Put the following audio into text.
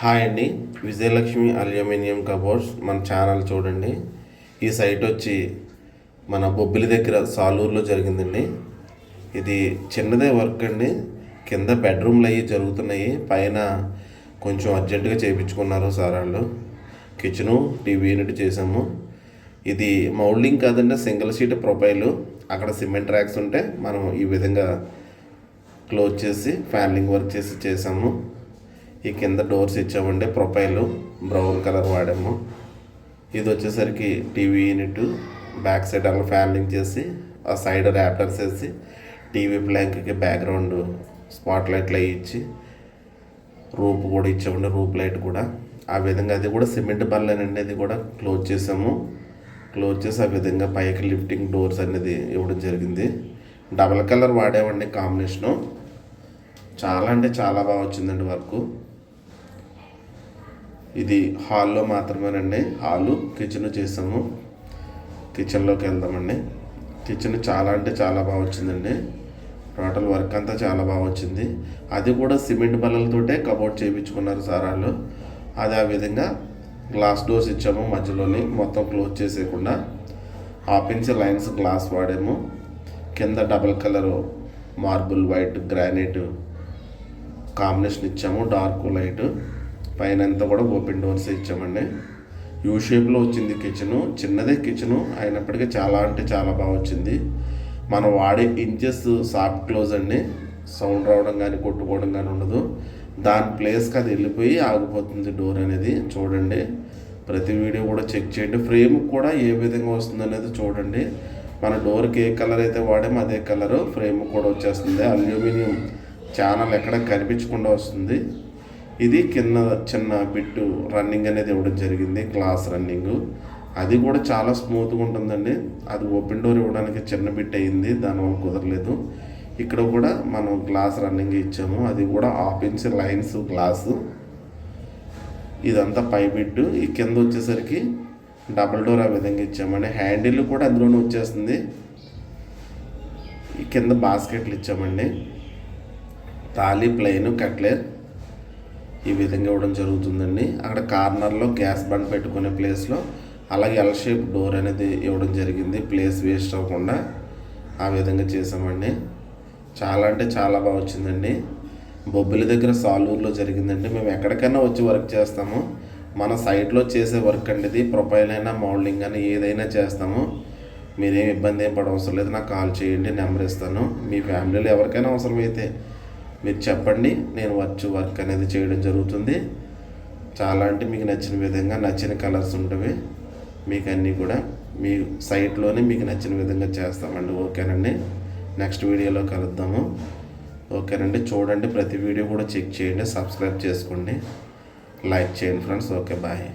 Hi అండి. Vijayalakshmi aluminium cupboards మన channel చూడండి. ఈ సైట్ వచ్చి మన బొబ్బిలి దగ్గర సాలూరులో జరిగిందండి. ఇది చిన్నదే వర్క్ అండి. కింద బెడ్రూమ్లు అవి జరుగుతున్నాయి. పైన కొంచెం అర్జెంటుగా చేయించుకున్నారు సార్ వాళ్ళు. కిచెను టీవీ యూనిట్ చేసాము ఇది మౌల్డింగ్ కాదండి సింగిల్ షీట్ ప్రొఫైలు. అక్కడ సిమెంట్ ర్యాక్స్ ఉంటే మనం ఈ విధంగా క్లోజ్ చేసి ఫ్యాన్లింగ్ వర్క్ చేసి చేసాము ఈ కింద డోర్స్ ఇచ్చామండి. ప్రొఫైలు బ్రౌన్ కలర్ వాడాము. ఇది వచ్చేసరికి టీవీ యూనిట్ బ్యాక్ సైడ్ అలా ఫ్యాన్లింగ్ చేసి ఆ సైడ్ ర్యాప్టర్స్ వేసి టీవీ బ్లాంక్కి బ్యాక్గ్రౌండ్ స్పాట్ లైట్లు అవి ఇచ్చి రూప్ కూడా ఇచ్చామండి రూప్ లైట్ కూడా. ఆ విధంగా అది కూడా సిమెంట్ బల్లేనండి అది కూడా క్లోజ్ చేసాము. క్లోజ్ చేసి ఆ విధంగా పైకి లిఫ్టింగ్ డోర్స్ అనేది ఇవ్వడం జరిగింది. డబల్ కలర్ వాడామండి కాంబినేషను. చాలా అంటే చాలా బాగా వచ్చిందండి వర్క్. ఇది హాల్లో మాత్రమేనండి. హాలు కిచెన్ చేసాము. కిచెన్లోకి వెళ్దామండి. కిచెన్ చాలా అంటే చాలా బాగా వచ్చిందండి. టోటల్ వర్క్ అంతా చాలా బాగా వచ్చింది. అది కూడా సిమెంట్ బల్లలతోటే కబోర్డ్ చేయించుకున్నారు సార్ వాళ్ళు. అది ఆ విధంగా గ్లాస్ డోర్స్ ఇచ్చాము మధ్యలోని. మొత్తం క్లోజ్ చేసేయకుండా ఆపించి లైన్స్ గ్లాస్ వాడాము. కింద double colour marble white granite combination ఇచ్చాము. Dark light. పైన అంతా కూడా ఓపెన్ డోర్స్ ఇచ్చామండి. యూ షేప్లో వచ్చింది కిచెను చిన్నదే కిచెను అయినప్పటికీ చాలా అంటే చాలా బాగా వచ్చింది. మనం వాడే ఇంచెస్ సాఫ్ట్ క్లోజ్ అండి. సౌండ్ రావడం కానీ కొట్టుకోవడం కానీ ఉండదు. దాని ప్లేస్కి అది వెళ్ళిపోయి ఆగిపోతుంది డోర్ అనేది. చూడండి. ప్రతి వీడియో కూడా చెక్ చేయండి. ఫ్రేమ్ కూడా ఏ విధంగా వస్తుంది అనేది చూడండి. మన డోర్కి ఏ కలర్ అయితే వాడామో అదే కలరు ఫ్రేమ్ కూడా వచ్చేస్తుంది. అల్యూమినియం ఛానల్ ఎక్కడ కనిపించకుండా వస్తుంది. ఇది కింద చిన్న బిట్టు రన్నింగ్ అనేది ఇవ్వడం జరిగింది గ్లాస్ రన్నింగ్ అది కూడా చాలా స్మూత్గా ఉంటుందండి. అది ఓపెన్ డోర్ ఇవ్వడానికి చిన్న బిట్ అయింది దానివల్ల కుదరలేదు. ఇక్కడ కూడా మనం గ్లాస్ రన్నింగ్ ఇచ్చాము. అది కూడా హాఫ్ ఇంచ్ లైన్స్ గ్లాసు ఇదంతా పై బిట్టు. ఈ కింద వచ్చేసరికి డబుల్ డోర్ ఆ విధంగా ఇచ్చామండి. హ్యాండిల్ కూడా అందులోనే వచ్చేస్తుంది. ఈ కింద బాస్కెట్లు ఇచ్చామండి. తాళి ప్లెయిన్ కట్లెర్ ఈ విధంగా ఇవ్వడం జరుగుతుందండి. అక్కడ కార్నర్లో గ్యాస్ బండ్ పెట్టుకునే ప్లేస్లో అలాగే ఎల్ షేప్ డోర్ అనేది ఇవ్వడం జరిగింది. ప్లేస్ వేస్ట్ అవ్వకుండా ఆ విధంగా చేసామండి చాలా అంటే చాలా బాగా వచ్చిందండి. బొబ్బిలి దగ్గర సాలూరులో జరిగిందండి. మేము ఎక్కడికైనా వచ్చి వర్క్ చేస్తాము. మన సైట్లో చేసే వర్క్ అండి ఇది. ప్రొఫైల్ అయినా మౌల్డింగ్ అయినా ఏదైనా చేస్తాము. మీరేం ఇబ్బంది ఏం పడవసరం లేదు. నాకు కాల్ చేయండి నెంబర్ ఇస్తాను. మీ ఫ్యామిలీలో ఎవరికైనా అవసరమైతే మీరు చెప్పండి నేను వచ్చి వర్క్ అనేది చేయడం జరుగుతుంది. చాలా అంటే మీకు నచ్చిన విధంగా నచ్చిన కలర్స్ ఉంటవి. మీకు అన్నీ కూడా మీ సైట్లోనే మీకు నచ్చిన విధంగా చేస్తామండి. ఓకేనండి? నెక్స్ట్ వీడియోలో కలుద్దాము. ఓకేనండి? చూడండి ప్రతి వీడియో కూడా చెక్ చేయండి సబ్స్క్రైబ్ చేసుకోండి. లైక్ చేయండి ఫ్రెండ్స్. Okay bye.